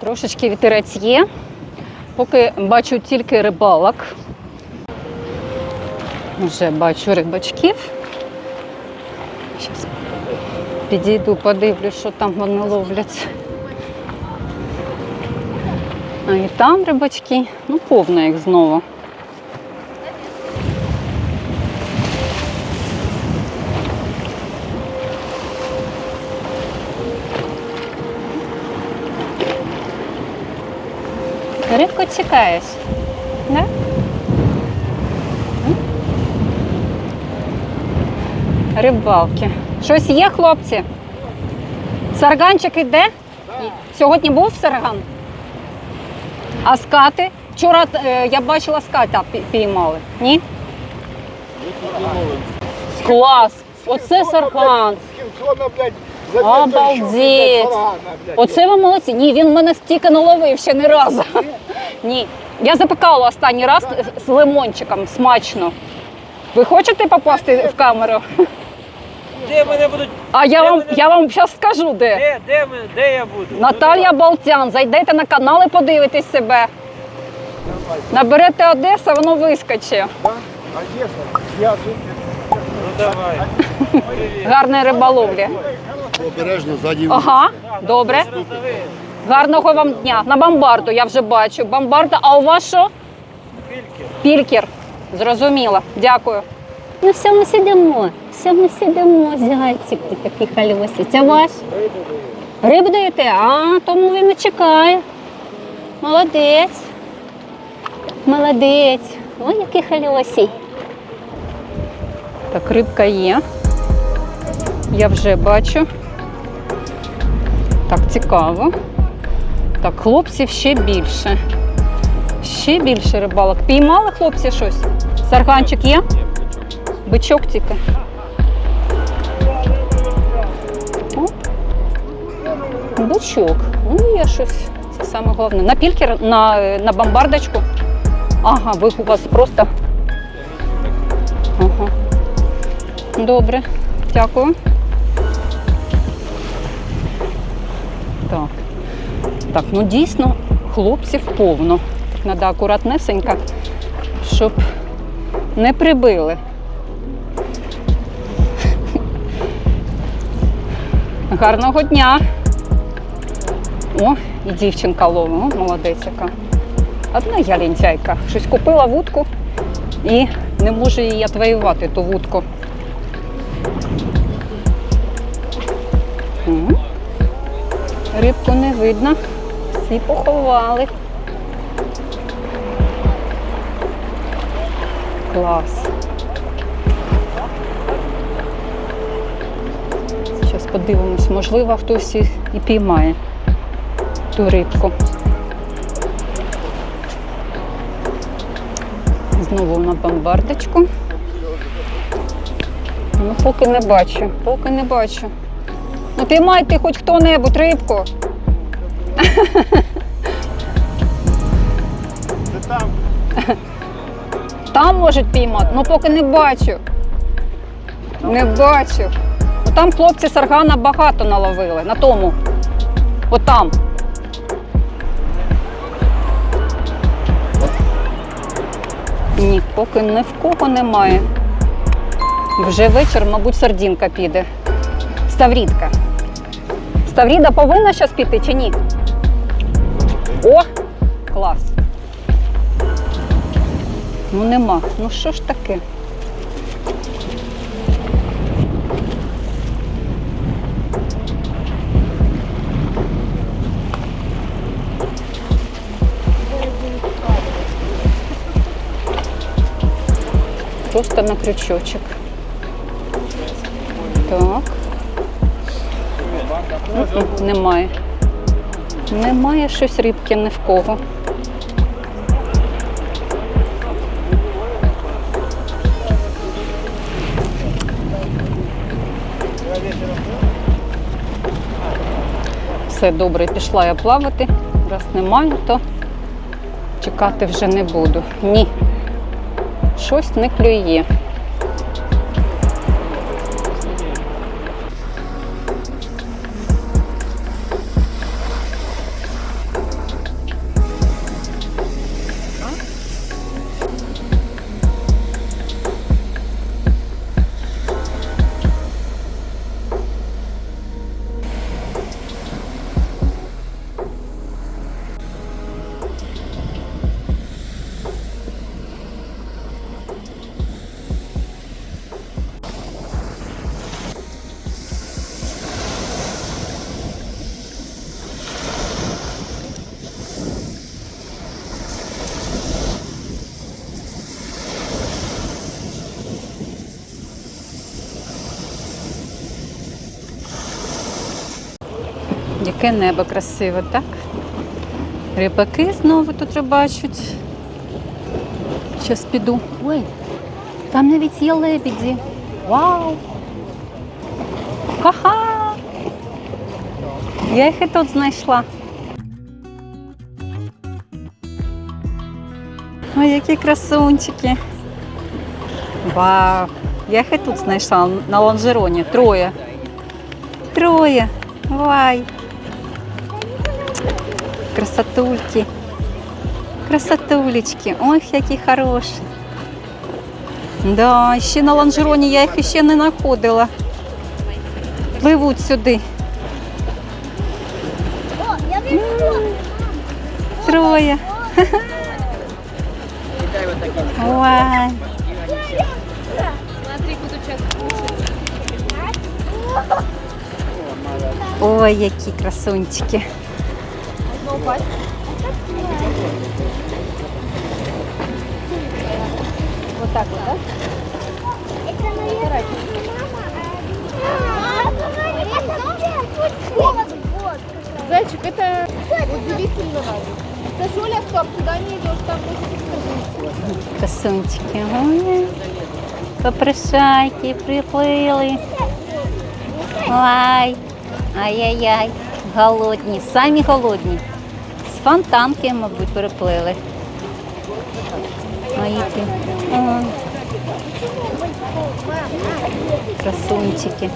Трошечки вітерець є. Поки бачу тільки рибалок. Вже бачу рибачків. Зараз підійду, подивлюсь, що там вони ловлять. А і там рибачки. Ну, повно їх знову. Рибку чекаєш? Да? Рибалки. Щось є, хлопці? Сарганчик іде? Сьогодні був сарган? А скати? Вчора е, я бачила ската пі- піймали. Ні? Клас! Оце сарган. Обалдеть. Оце ви молодці. Ні, він мене стільки не ловив ще не разу. Ні. Я запекала останній раз з лимончиком смачно. Ви хочете попасти в камеру? Де мене будуть? А я Де вам, мене- я вам зараз скажу де. Де, де, ми- де я буду? Наталія Болтян. Зайдете на канал і подивитесь себе. Наберете Одеса, воно вискочить. Одесса, я тут. Ну давай. Гарної риболовлі. Обережно, ззаді. Ага, добре. Гарного вам дня. На бомбарду я вже бачу. Бомбарда, а у вас що? Скільки? Пількер. Зрозуміла. Дякую. Ну все, ми сидимо. Все, ми сидимо, зайчики такі хальосі. Це ваш? Рибу даєте? А, тому він і чекає. Молодець. Молодець. Ой, який хальосій. Так, рибка є. Я вже бачу. Так, цікаво. Так, хлопців ще більше. Ще більше рибалок. Піймали хлопці щось? Сарганчик є? Бичок тільки. Бичок. Ну, є щось. Це саме головне. На пількер, на, на бомбардочку. Ага, ви у вас просто. Ага. Добре, дякую. Так. Так, ну дійсно хлопців повно. Треба акуратнесенько, щоб не прибили. Гарного дня. О, і дівчинка ловить, О, молодець яка. Одна я лінтяйка. Щось купила вудку і не можу її отвоювати, ту вудку. Рибку не видно. Всі поховали. Клас. Зараз подивимось, можливо, хтось і, і піймає ту рибку. Знову на бомбардочку. Ну, поки не бачу, поки не бачу. Ну піймайте хоч хто-небудь рибку. Це там. Там можуть піймати, ну поки не бачу. Не бачу. Ну, там хлопці саргана багато наловили, на тому. Отам. Ні, поки ні в кого немає. Вже вечір, мабуть, сардінка піде. Ставрідка. Ставріда повинна зараз піти чи ні? О! Клас. Ну нема. Ну що ж таке? Просто на крючочок. Так. Немає. Немає щось рибки ні в кого. Все добре, пішла я плавати. Раз немає, то чекати вже не буду. Ні. Щось не клює. Яке небо красиве, так? Рибаки знову тут рибачать. Зараз піду. Ой, там навіть є лебіді. Вау! Ха-ха! Я їх і тут знайшла. Ой, які красунчики. Вау! Я їх і тут знайшла на лонжероні. Троє. Троє. Вай. Красотульки. Красотулечки. Ой, які хороші. Да, ще на лонжероні я їх ще не знаходила. Пливуть сюди. Троє. Ой. Ой, які красунчики. Вот так вот, да? Это моя мама. А это вот вот. Зайчик, это удивительно надо. Сашуля, стоп, туда не идешь, там будет Красунчики. Ой. Попрошайки приплили. Ой. Ай-яй-яй. Голодні. Самі голодні. З фонтанки, мабуть, приплили. Ой, які. Ой. Красунчики.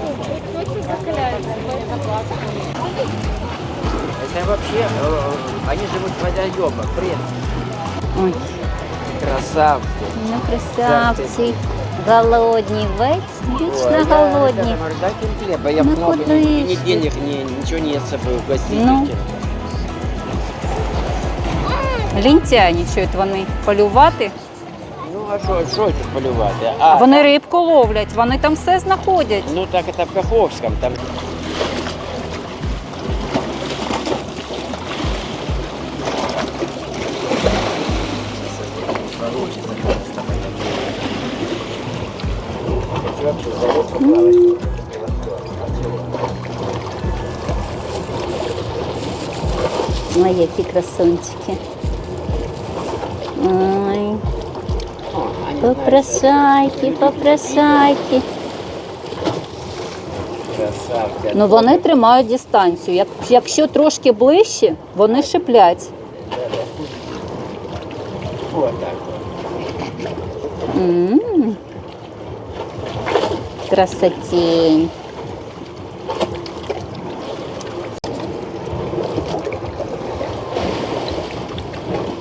Это вообще, э, они живут в водоемах, привет. Ой. Красавцы. Ну, красавці. Голодні. Весь вічно голодні. Я, говорю, дайте им хлеба, я Ну, много, куда ни, ни ищешь? денег, ни, ничего нет с собой в гостинице. Лінтяні, що вони полювати. Ну, а что, что это полювати? А, Вони рибку ловлять, вони там все знаходять. ну так это в Каховском, там Ой, які красунчики. Попрошайки. красавцы. Ну вони тримають дистанцію. Як, якщо трошки ближче, вони шиплять. Вот так. М. Красотень.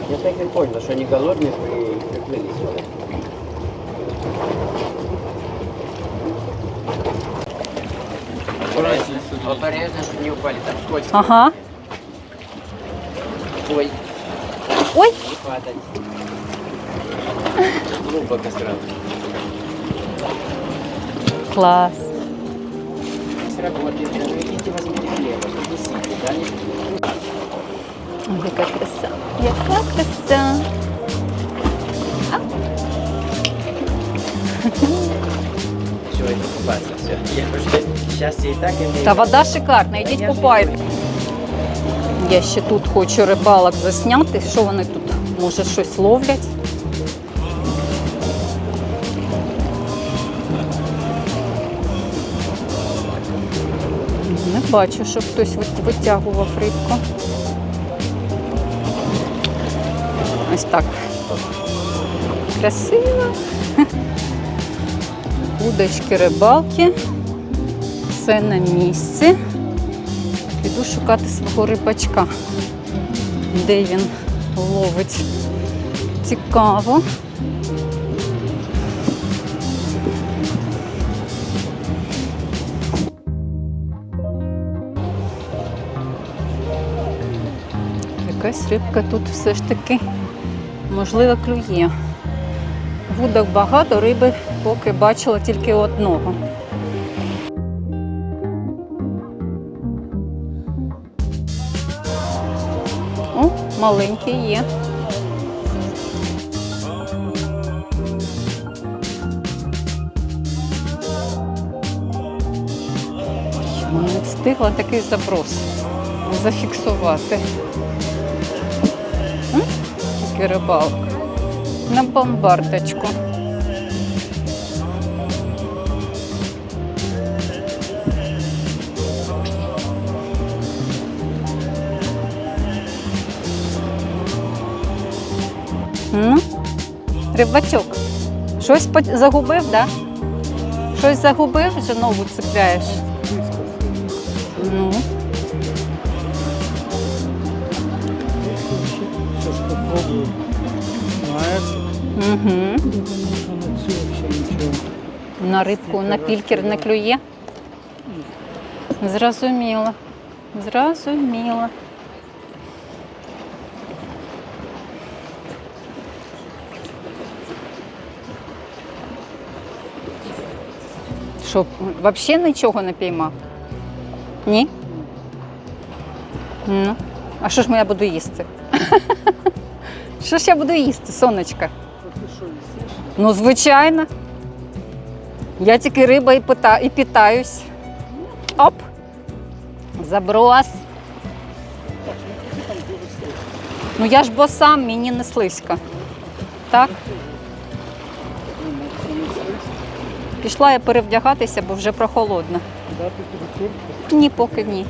Я так и понял, что они голодные и скользко. Ага. Ой, Ой, не падать. Глубоко сразу. клас. Сработает. Ну, идите возьмите хлеба, принесите, да? Ой, яка краса. Яка краса. Все, это купаться, все. Я уже сейчас я и так имею. Та вода шикарна, йдіть купайте. Я ще тут хочу рибалок засняти. Що вони тут? Може щось ловлять? Не бачу, щоб хтось витягував рибку. Ось так. Красиво. Удочки, рибалки. Все на місці. Піду шукати свого рибачка. Де він ловить. Цікаво. Якась рибка тут все ж таки, можливо, клює. Вудок багато, риби поки бачила тільки одного. О, маленький є. Не встигла такий заброс. зафіксувати. Тільки рибалка. На бомбардочку. Ну, рибачок. Щось загубив? Да? Щось загубив, вже нову цепляєш. Ну, На рибку, на пількер не клює. Зрозуміло. Зрозуміло. Що, взагалі нічого не піймав? Ні? Ну, а що ж я буду їсти? Що ж я буду їсти, сонечка? Ну, звичайно. Я тільки риба і, пита, і питаюсь. Оп! Заброс. Ну я ж бо сам, мені не слизько. Так? Пішла я перевдягатися, бо вже прохолодно. Ні, поки ні.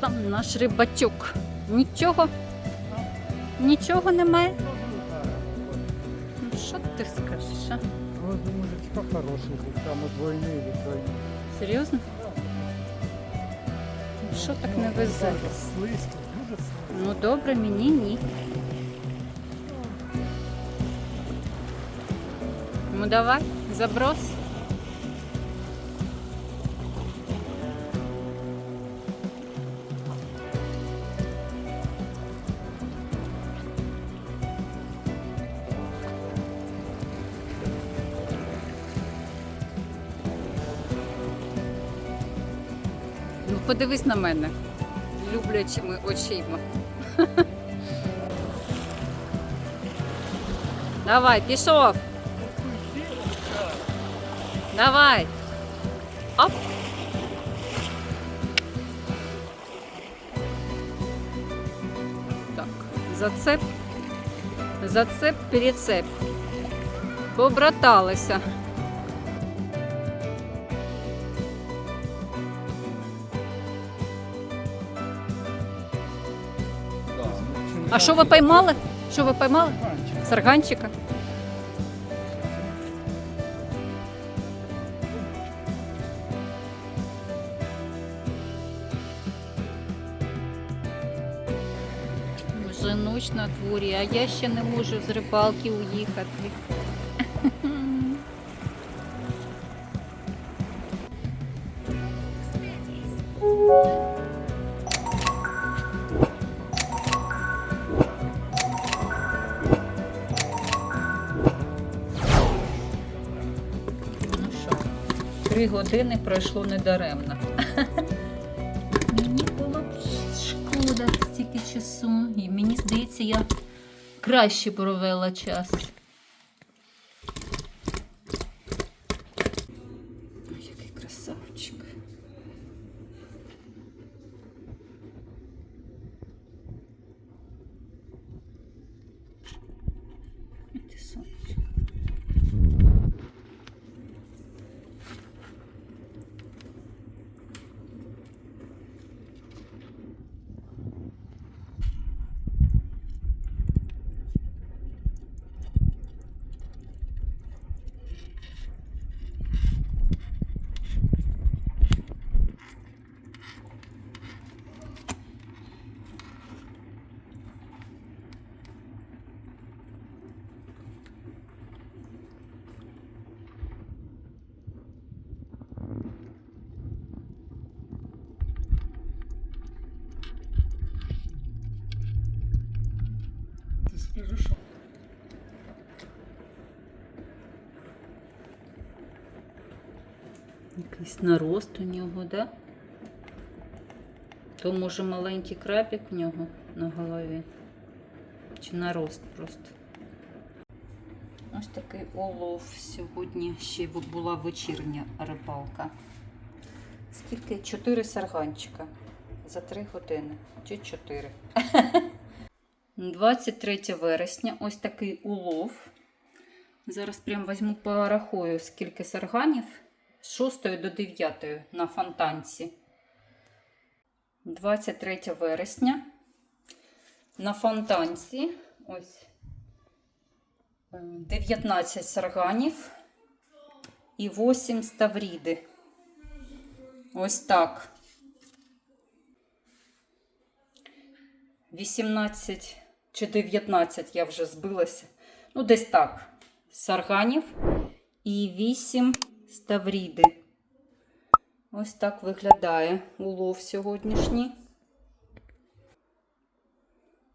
Там наш рибачок? Нічого? Нічого немає? Ну, що ти скажеш? а? Вот у мужичка хороший, там двойные или тройные. Серйозно? Ну, Що так не везе? Слизко, дуже слизко. Ну добре, мені ні. Ну давай, заброс. Подивись на мене люблячими очима. Давай, пішов. Давай. Оп. Так, зацеп. Зацеп, перецеп. Побраталися. А що ви поймали? Що ви поймали? Сарганчика. Вже ніч на дворі, а я ще не можу з рибалки уїхати. Три години пройшло недаремно. Мені було шкода стільки часу. І мені здається, я краще провела час. Ой, який красавчик. Ой, ти сонечко. Якийсь нарост у нього, да? То може маленький крабик у нього на голові. Чи нарост просто. Ось такий олов сьогодні ще була вечірня рибалка. Скільки? Чотири сарганчика за три години. Чи чотири. 23 вересня. Ось такий улов. Зараз прям візьму порахую, скільки сарганів. З 6 до 9 на фонтанці. 23 вересня. На фонтанці. Ось. е, 19 сарганів і 8 ставріди. Ось так. 18 чи 19 я вже збилася. Ну, десь так. Сарганів і 8 ставріди. Ось так виглядає улов сьогоднішній.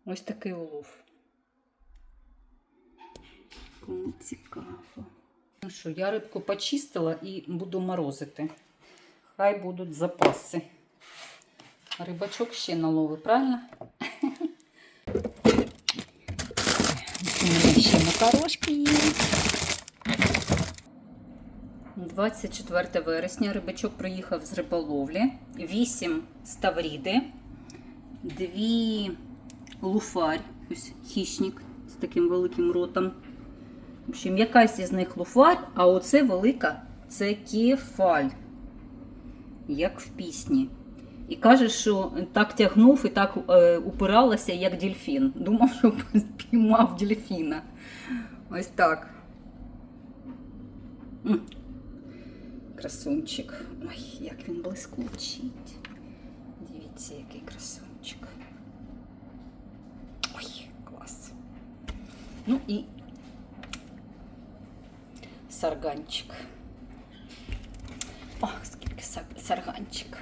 Ось такий улов. Кому цікаво. Ну що, я рибку почистила і буду морозити. Хай будуть запаси. Рибачок ще налови, правильно? У мене ще макарошки є. 24 вересня рибачок приїхав з риболовлі. 8 ставріди, 2 луфарь, ось хищник з таким великим ротом. В общем, якась із них луфарь, а оце велика це кефаль, як в пісні. І каже, що так тягнув і так е, упиралася, як дельфін. Думав, що спіймав дельфіна. Ось так. Красунчик. Ой, як він блискучить. Дивіться, який красунчик. Ой, клас. Ну і сарганчик. Ох, скільки сар- сарганчик.